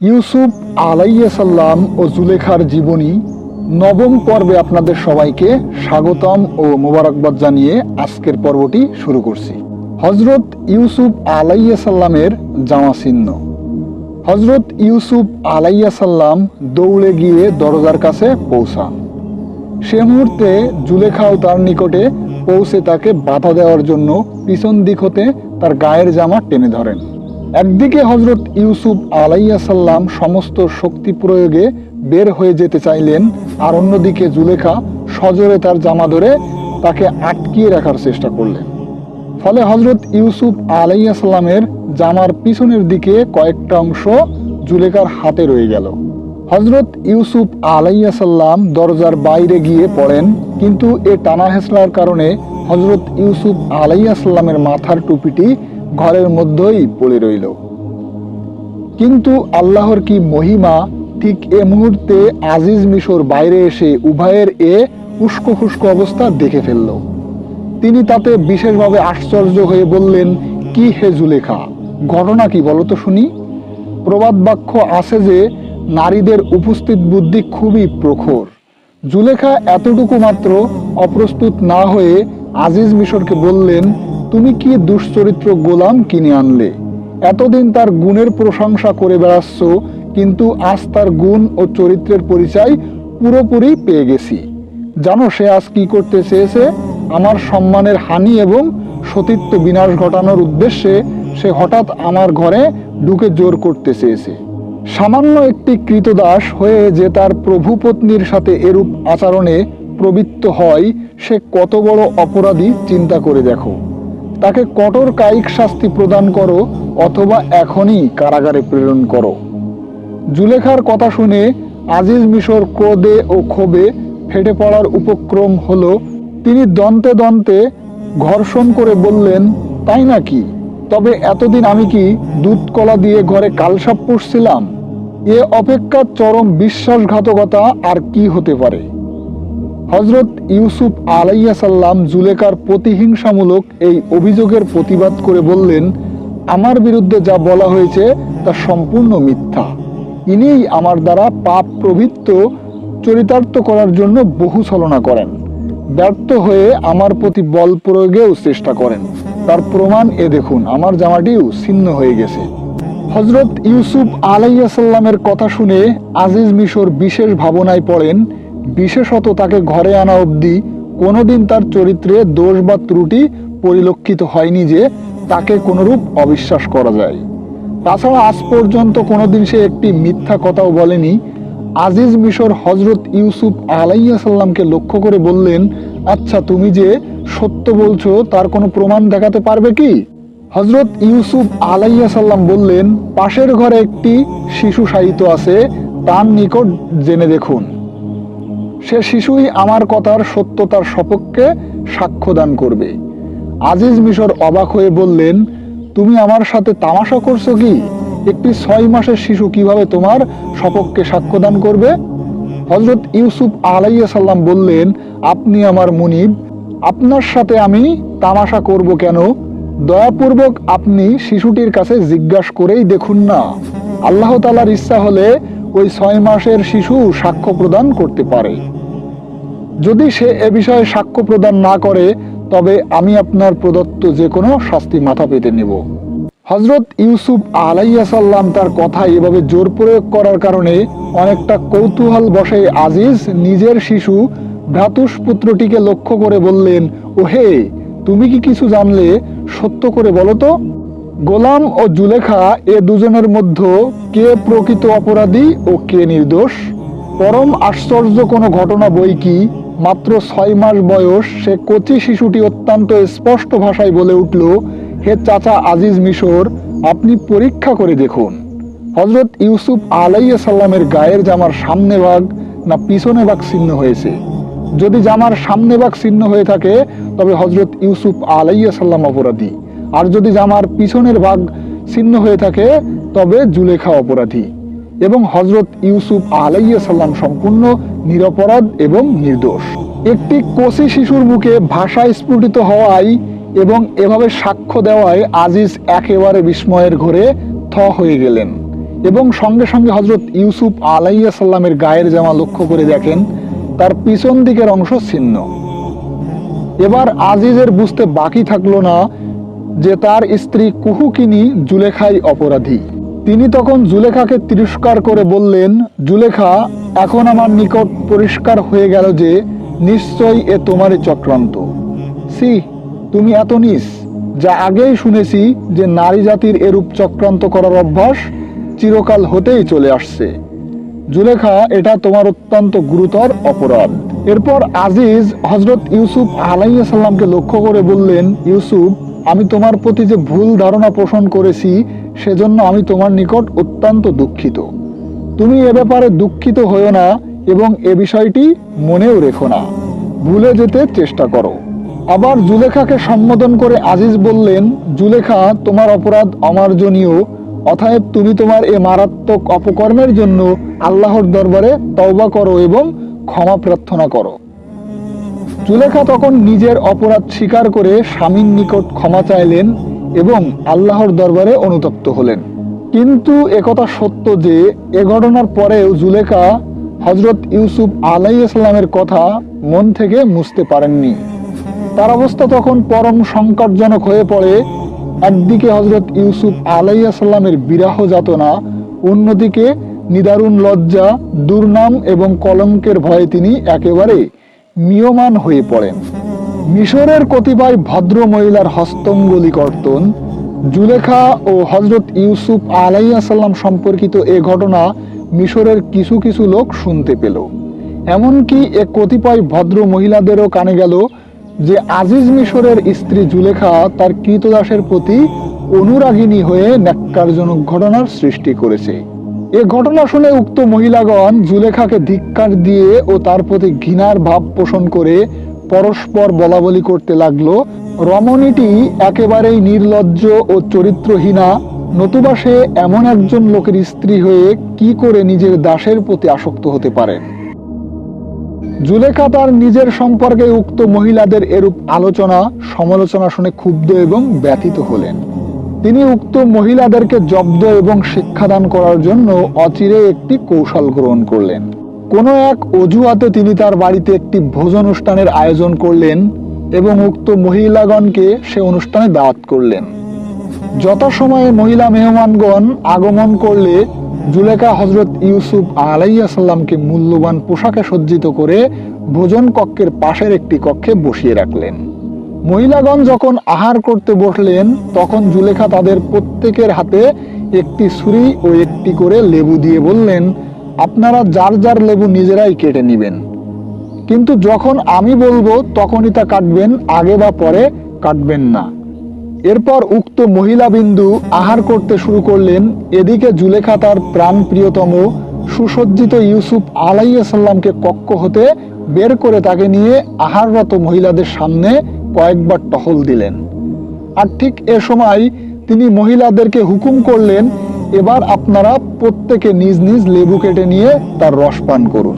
ইউসুফ আলাইসাল্লাম ও জুলেখার জীবনী নবম পর্বে আপনাদের সবাইকে স্বাগতম ও মোবারকবাদ জানিয়ে আজকের পর্বটি শুরু করছি। হজরত ইউসুফ আলাইসাল্লামের জামা চিহ্ন হজরত ইউসুফ আলাইসাল্লাম দৌড়ে গিয়ে দরজার কাছে পৌঁছান। সে মুহূর্তে জুলেখাও তার নিকটে পৌঁছে তাকে বাধা দেওয়ার জন্য পিছন দিক হতে তার গায়ের জামা টেনে ধরেন। একদিকে হজরত ইউসুফ আলাইয়াসাল্লাম সমস্ত শক্তি প্রয়োগে বের হয়ে যেতে চাইলেন, আর অন্যদিকে জুলেখা সজোরে তার জামা ধরে তাকে আটকিয়ে রাখার চেষ্টা করলেন। ফলে হজরত ইউসুফ আলাইসাল্লামের জামার পিছনের দিকে কয়েকটা অংশ জুলেখার হাতে রয়ে গেল। হজরত ইউসুফ আলাইসাল্লাম দরজার বাইরে গিয়ে পড়েন, কিন্তু এ টানা হেসলার কারণে হজরত ইউসুফ আলাইসাল্লামের মাথার টুপিটি ঘরের মধ্যেই পড়ে রইল। কিন্তু আল্লাহর কি মহিমা ঠিক এ মুহূর্তে আজিজ মিশর বাইরে এসে উভয়ের এ উস্কো খুস্কো অবস্থা দেখে ফেলল। তিনি তাতে বিশেষভাবে আশ্চর্য হয়ে বললেন, কি হে জুলেখা, ঘটনা কি বলতো শুনি? প্রবাদ বাক্য আছে যে, নারীদের উপস্থিত বুদ্ধি খুবই প্রখর। জুলেখা এতটুকু মাত্র অপ্রস্তুত না হয়ে আজিজ মিশরকে বললেন তুমি কি দুশ্চরিত্র গোলাম কিনে আনলে? এতদিন তার গুণের প্রশংসা করে বেড়াচ্ছ, কিন্তু আজ তার গুণ ও চরিত্রের পরিচয় পুরোপুরি পেয়ে গেছি। জানো সে আজ কি করতে চেয়েছে? আমার সম্মানের হানি এবং সতীত্ব বিনাশ ঘটানোর উদ্দেশ্যে সে হঠাৎ আমার ঘরে ঢুকে জোর করতে চেয়েছে। সামান্য একটি কৃতদাস হয়ে যে তার প্রভু পত্নীর সাথে এরূপ আচরণে প্রবৃত্ত হয়, সে কত বড় অপরাধী চিন্তা করে দেখো। তাকে কঠোর কায়িক শাস্তি প্রদান করো অথবা এখনই কারাগারে প্রেরণ করো। জুলেখার কথা শুনে আজিজ মিশর ক্রোধে ও ক্ষোভে ফেটে পড়ার উপক্রম হলো, তিনি দন্তে দন্তে ঘর্ষণ করে বললেন, তাই নাকি? তবে এতদিন আমি কি দুধ কলা দিয়ে ঘরে কালসাপ পুষছিলাম? এ অপেক্ষা চরম বিশ্বাসঘাতকতা আর কি হতে পারে? হজরত ইউসুফ আলাইয়াসাল্লাম জুলেকার প্রতিহিংসামূলক এই অভিযোগের প্রতিবাদ করে বললেন, আমার বিরুদ্ধে যা বলা হয়েছে তা সম্পূর্ণ মিথ্যা। ইনিই আমার দ্বারা পাপ প্রবৃত্ত চরিতার্থ করার জন্য বহু ছলনা করেন। ব্যর্থ হয়ে আমার প্রতি বল প্রয়োগেও চেষ্টা করেন। তার প্রমাণ এ দেখুন, আমার জামাটিও ছিন্ন হয়ে গেছে। হজরত ইউসুফ আলাইসাল্লামের কথা শুনে আজিজ মিশর বিশেষ ভাবনায় পড়েন বিশেষত তাকে ঘরে আনা অবধি কোনোদিন তার চরিত্রে দোষ বা ত্রুটি পরিলক্ষিত হয়নি যে তাকে কোনোরূপ অবিশ্বাস করা যায়। তাছাড়া আজ পর্যন্ত কোনোদিন সে একটি মিথ্যা কথাও বলেনি। আজিজ মিশর হজরত ইউসুফ আলাইসাল্লামকে লক্ষ্য করে বললেন আচ্ছা তুমি যে সত্য বলছো, তার কোনো প্রমাণ দেখাতে পারবে কি? হজরত ইউসুফ আলাইসাল্লাম বললেন, পাশের ঘরে একটি শিশু সাহিত্য আছে, তার নিকট জেনে দেখুন। সে শিশুই আমার কথার সত্যতার সপক্ষে সাক্ষ্যদান করবে। আজিজ মিশর অবাক হয়ে বললেন, তুমি আমার সাথে তামাশা করছ কি? একটি ছয় মাসের শিশু কীভাবে তোমার সপক্ষে সাক্ষ্যদান করবে? হজরত ইউসুফ আলাইয়া সাল্লাম বললেন, আপনি আমার মুনিব, আপনার সাথে আমি তামাশা করব কেন? দয়াপূর্বক আপনি শিশুটির কাছে জিজ্ঞাসা করেই দেখুন না। আল্লাহ তালার ইচ্ছা হলে ওই ছয় মাসের শিশু সাক্ষ্য প্রদান করতে পারে। যদি সে এ বিষয়ে সাক্ষ্য প্রদান না করে, তবে আমি আপনার প্রদত্ত যে কোনো শাস্তি মাথা পেতে নেব। হজরত ইউসুফ আলাইয়াসাল্লাম তার কথা এভাবে জোর প্রয়োগ করার কারণে অনেকটা কৌতূহল বসে আজিজ নিজের শিশু ভ্রাতুষ পুত্রটিকে লক্ষ্য করে বললেন ও হে তুমি কি কিছু জানলে সত্য করে বলো তো? গোলাম ও জুলেখা এ দুজনের মধ্যে কে প্রকৃত অপরাধী ও কে নির্দোষ? পরম আশ্চর্য কোনো ঘটনা বই কি? মাত্র ছয় মাস বয়স, সে কচি শিশুটি অত্যন্ত স্পষ্ট ভাষায় বলে উঠল, হে চাচা আজিজ মিশর, আপনি পরীক্ষা করে দেখুন। হজরত ইউসুফ আলাইয়া সাল্লামের গায়ের জামার সামনে ভাগ না পিছনে ভাগ ছিন্ন হয়েছে? যদি জামার সামনে ভাগ ছিন্ন হয়ে থাকে, তবে হজরত ইউসুফ আলাইয়া সাল্লাম অপরাধী। আর যদি জামার পিছনের ভাগ ছিন্ন হয়ে থাকে, তবে জুলেখা অপরাধী। এবং হজরত ইউসুফ আলাইয়া সাল্লাম সম্পূর্ণ নিরপরাধ এবং নির্দোষ। একটি কোসি শিশুর মুখে ভাষা স্ফুটিত হওয়ায় এবং এভাবে সাক্ষ্য দেওয়ায় আজিজ একেবারে বিস্ময়ের ঘরে থ হয়ে গেলেন। এবং সঙ্গে সঙ্গে হজরত ইউসুফ আলাইয়া সাল্লামের গায়ের জামা লক্ষ্য করে দেখেন, তার পিছন দিকের অংশ ছিন্ন। এবার আজিজের বুঝতে বাকি থাকল না যে তার স্ত্রী কুহুকিনী জুলেখাই অপরাধী। তিনি তখন জুলেখাকে তিরস্কার করে বললেন, জুলেখা, এখন আমার নিকট পরিষ্কার হয়ে গেল যে নিশ্চয়ই এ তোমারই চক্রান্ত। সি তুমি এত নিস, যা আগেই শুনেছি যে নারী জাতির এরূপ চক্রান্ত করার অভ্যাস চিরকাল হতেই চলে আসছে। জুলেখা, এটা তোমার অত্যন্ত গুরুতর অপরাধ। এরপর আজিজ হজরত ইউসুফ আলাইয়া সাল্লামকে লক্ষ্য করে বললেন, ইউসুফ আমি তোমার প্রতি যে ভুল ধারণা পোষণ করেছি, সেজন্য আমি তোমার নিকট অত্যন্ত দুঃখিত। তুমি এ ব্যাপারে দুঃখিত হয়েও না এবং এ বিষয়টি মনেও রেখো না। ভুলে যেতে চেষ্টা করো। আবার জুলেখাকে সম্বোধন করে আজিজ বললেন, জুলেখা, তোমার অপরাধ অমার্জনীয়, অতএব তুমি তোমার এ মারাত্মক অপকর্মের জন্য আল্লাহর দরবারে তওবা করো এবং ক্ষমা প্রার্থনা করো। জুলেখা তখন নিজের অপরাধ স্বীকার করে স্বামীর নিকট ক্ষমা চাইলেন এবং আল্লাহর দরবারে অনুতপ্ত হলেন। কিন্তু একথা সত্য যে, এ ঘটনার পরেও জুলেখা হজরত ইউসুফ আলাইসাল্লামের কথা মন থেকে মুছতে পারেননি। তার অবস্থা তখন পরম সংকটজনক হয়ে পড়ে। একদিকে হজরত ইউসুফ আলাইসাল্লামের বিরাহ যাতনা, অন্যদিকে নিদারুণ লজ্জা, দুর্নাম এবং কলঙ্কের ভয়ে তিনি একেবারে মিয়মান হয়ে পড়েন। মিশরের কতিপয় ভদ্র মহিলার হস্তঙ্গলি কর্তন, জুলেখা ও হজরত ইউসুফ আলাইসাল্লাম সম্পর্কিত এ ঘটনা মিশরের কিছু কিছু লোক শুনতে পেল। এমনকি এ কতিপয় ভদ্র মহিলাদেরও কানে গেল যে আজিজ মিশরের স্ত্রী জুলেখা তার কৃতদাসের প্রতি অনুরাগিনী হয়ে ন্যাক্কারজনক ঘটনার সৃষ্টি করেছে। এ ঘটনা শুনে উক্ত মহিলাগণ জুলেখাকে ধিক্কার দিয়ে ও তার প্রতি ঘৃণার ভাব পোষণ করে পরস্পর বলাবলি করতে লাগল। রমণীটি একেবারেই নির্লজ্জ ও চরিত্রহীনা, নতুবা সে এমন একজন লোকের স্ত্রী হয়ে কি করে নিজের দাসের প্রতি আসক্ত হতে পারে? জুলেখা তার নিজের সম্পর্কে উক্ত মহিলাদের এরূপ আলোচনা, সমালোচনা শুনে ক্ষুব্ধ এবং ব্যথিত হলেন। তিনি উক্ত মহিলাদেরকে জব্দ এবং শিক্ষাদান করার জন্য অচিরে একটি কৌশল গ্রহণ করলেন। কোনো এক অজুহাতে তিনি তার বাড়িতে একটি ভোজ অনুষ্ঠানের আয়োজন করলেন এবং উক্ত মহিলাগণকে সে অনুষ্ঠানে দাওয়াত করলেন। যথাসময়ে মহিলা মেহমানগণ আগমন করলে জুলেখা হজরত ইউসুফ আলাইসাল্লামকে মূল্যবান পোশাকে সজ্জিত করে ভোজন কক্ষের পাশের একটি কক্ষে বসিয়ে রাখলেন। মহিলাগণ যখন আহার করতে বসলেন, তখন জুলেখা তাদের প্রত্যেকের হাতে একটি ছুরি ও একটি করে লেবু দিয়ে বললেন, আপনারা যার যার লেবু নিজেরাই কেটে নেবেন। কিন্তু যখন আমি বলব, তখনই তা কাটবেন, আগে বা পরে কাটবেন না। এরপর উক্ত মহিলা বিন্দু আহার করতে শুরু করলেন। এদিকে জুলেখা তার প্রাণ প্রিয়তম সুসজ্জিত ইউসুফ আলাইসাল্লামকে কক্ষ হতে বের করে তাকে নিয়ে আহাররত মহিলাদের সামনে কয়েকবার টহল দিলেন। আর ঠিক এ সময় তিনি মহিলাদেরকে হুকুম করলেন, এবার আপনারা প্রত্যেকে নিজ নিজ লেবু কেটে নিয়ে তার রস পান করুন।